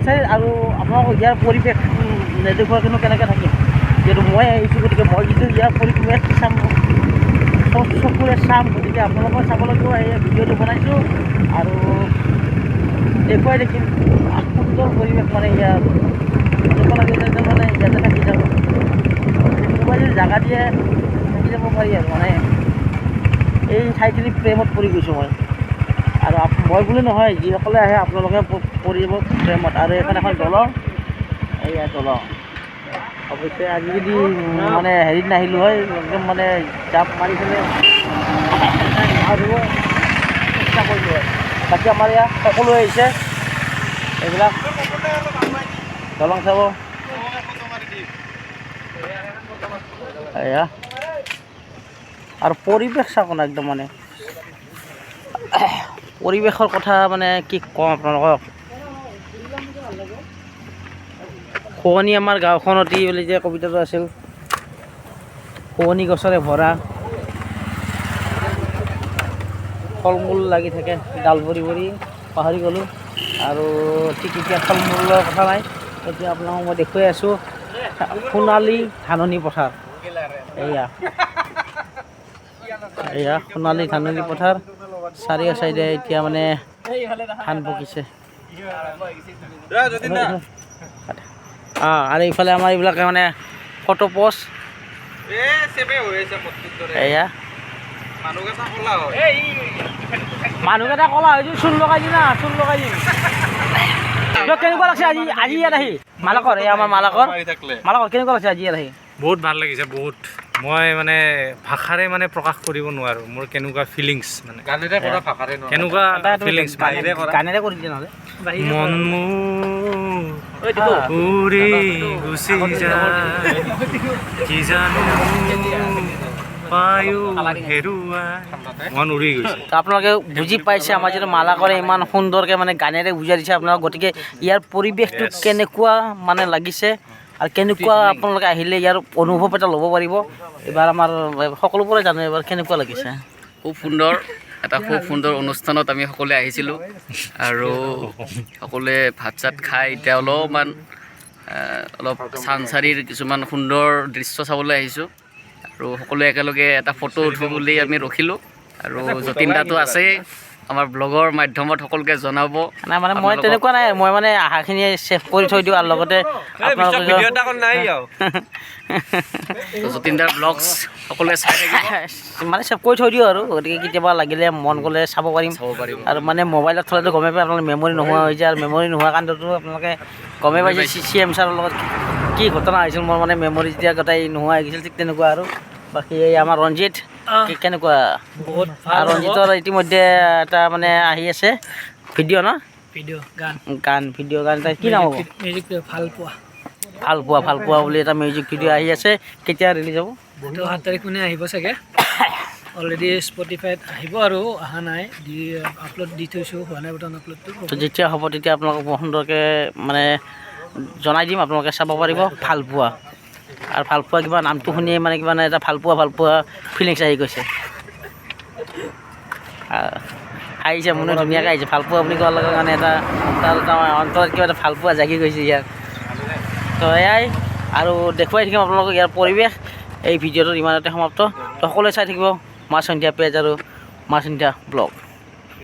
চাংচাৰী আৰু আপোনালোকৰ ইয়াৰ পৰিৱেশ নেদেখুৱাকেনো কেনেকৈ থাকিম? যিহেতু মই আহিছোঁ, গতিকে মই যিটো ইয়াৰ পৰিৱেশ চাম চকুৰে চাম, গতিকে আপোনালোকৰ চাবলৈকেও এই ভিডিঅ'টো বনাইছোঁ আৰু দেখুৱাই দেখিম সুন্দৰ পৰিৱেশ মানে ইয়াৰ। এনেকুৱা মানে ইয়াতে থাকি যাব কোনোবাই যদি জাগা দিয়ে, থাকি যাব পাৰি আৰু মানে এই ঠাইখিনি প্ৰেমত পৰি গৈছোঁ মই। আৰু মই বুলি নহয় যিসকলে আহে, আপোনালোকে প- পৰি যাব প্ৰেমত। আৰু এইখন এখন দলং। এইয়া দলং। অৱশ্যে, আজি যদি মানে হেৰিত নাহিলোঁ হয়, একদম মানে জাপ মাৰি পেলাই আৰু চেষ্টা কৰিলোঁ হয়। বাকী আমাৰ ইয়াত সকলোৱে আহিছে। এইবিলাক দলং চাব। এয়া আৰু পৰিৱেশ চাওক না একদম মানে। পৰিৱেশৰ কথা মানে কি ক'ম আপোনালোকক? শুৱনি আমাৰ গাঁওখনতি বুলি যে কবিতাটো আছিল। শুৱনি গছৰে ভৰা। ফল মূল লাগি থাকে ডাল ভৰি ভৰি পাহৰি গ'লোঁ। আৰু ঠিক এতিয়া ফল মূলৰ কথা নাই এতিয়া আপোনালোকক মই দেখুৱাই আছোঁ সোণালী ধাননি পথাৰ। এয়া এয়া সোণালী ধাননি পথাৰ। চাৰিও চাইডে এতিয়া মানে ধান পকিছে। অঁ আৰু এইফালে আমাৰ এইবিলাকে মানে ফটো পষ্ট এয়া। মানুহকেইটা ক'লা হৈ চোন লগাই দি না চোন লগাই দি কেনেকুৱা লাগছে আজি আজি ইয়াত আহি? মালাকৰ এই আমাৰ মালাকৰ। মালাকৰ কেনেকুৱা লাগছে আজি ইয়াত আহি? বহুত ভালো লাগিছে বহুত। মই মানে ভাষাৰে মানে প্ৰকাশ কৰিব নোৱাৰোঁ মোৰ কেনেকুৱা ফিলিংছ মানে। গানেৰে কৰা ভাষাৰে কেনেকুৱা এটা ফিলিংছ গানেৰে গানেৰে কৰি দিয়া নহ'লে। মন মোৰ উৰি গুচি যায় কি জানো মন উৰি গৈছে। তো আপোনালোকে বুজি পাইছে আমাৰ যিটো মালাকৰে ইমান সুন্দৰকৈ মানে গানেৰে বুজাই দিছে। আপোনালোক গতিকে ইয়াৰ পৰিৱেশটো কেনেকুৱা মানে লাগিছে? আৰু কেনেকুৱা আপোনালোকে আহিলে ইয়াৰ অনুভৱ এটা ল'ব পাৰিব? এইবাৰ আমাৰ সকলোবোৰে জানে এইবাৰ কেনেকুৱা লাগিছে? খুব সুন্দৰ এটা খুব সুন্দৰ অনুষ্ঠানত আমি সকলোৱে আহিছিলোঁ আৰু সকলোৱে ভাত চাত খাই এতিয়া অলপমান অলপ চানচাৰিৰ কিছুমান সুন্দৰ দৃশ্য চাবলৈ আহিছোঁ আৰু সকলোৱে একেলগে এটা ফটো উঠো বুলি আমি ৰখিলোঁ আৰু যতীন দাটো আছেই। আমাৰ ব্লগৰ মাধ্যমত সকলোকে জনাব। নাই মানে মই তেনেকুৱা নাই মই মানে আহাখিনি ছেভ কৰি থৈ দিওঁ আৰু লগতে আপোনালোকে তো যতীন দাৰ ব্লগছ সকলোৱে চাই মানে ছেভ কৰি থৈ দিওঁ আৰু গতিকে কেতিয়াবা লাগিলে মন গ'লে চাব পাৰিম। চাব পাৰিব আৰু মানে মোবাইলত থ'লেতো গমেই পায় আপোনালোকে মেমৰি নোহোৱা হৈ যায় আৰু মেমৰি নোহোৱা কাৰণেতো আপোনালোকে গমেই পাইছে চি চি এম ছাৰৰ লগত কি ঘটনা হৈছিল মোৰ মানে মেমৰি যেতিয়া গোটেই নোহোৱা হৈ গৈছিল ঠিক তেনেকুৱা আৰু। বাকী এই আমাৰ ৰঞ্জিত কেনেকুৱা? বহুত আৰু ৰঞ্জিতৰ ইতিমধ্যে এটা মানে আহি আছে। ভিডিঅ' ন? ভিডিঅ' গান। গান ভিডিঅ' গান এটা কি নাম হ'ব? মিউজিক ভালো পোৱা। ভালো পোৱা ভালো পোৱা বুলি এটা মিউজিক ভিডিঅ' আহি আছে। কেতিয়া ৰিলিজ হ'ব? এইটো সাত তাৰিখ মানে আহিব চাগে। অলৰেডি স্পটিফাইত আহিব আৰু অহা নাই। দি আপলোড দি থৈছোঁ হোৱা নাই বৰ্তমান আপলোডটো যেতিয়া হ'ব তেতিয়া আপোনালোকক সুন্দৰকৈ মানে জনাই দিম আপোনালোকে চাব পাৰিব ভালো পোৱা। আৰু ভালো পোৱা কিবা নামটো শুনিয়ে মানে কিবা এটা ভালো পোৱা ভালো পোৱা ফিলিংছ আহি গৈছে। আহ, আহিছে মনে ধুনীয়াকৈ আহিছে। ভালো পোৱা বুলি কোৱাৰ লগে কাৰণে এটা তাৰ এটা অন্তৰত কিবা এটা ভালো পোৱা জাগি গৈছে ইয়াত তো এয়াই আৰু দেখুৱাই থাকিম আপোনালোকক ইয়াৰ পৰিৱেশ। এই ভিডিঅ'টোত ইমানতে সমাপ্ত। তো সকলোৱে চাই থাকিব মা সন্ধিয়া পেজ আৰু মা সন্ধিয়া ব্লগ।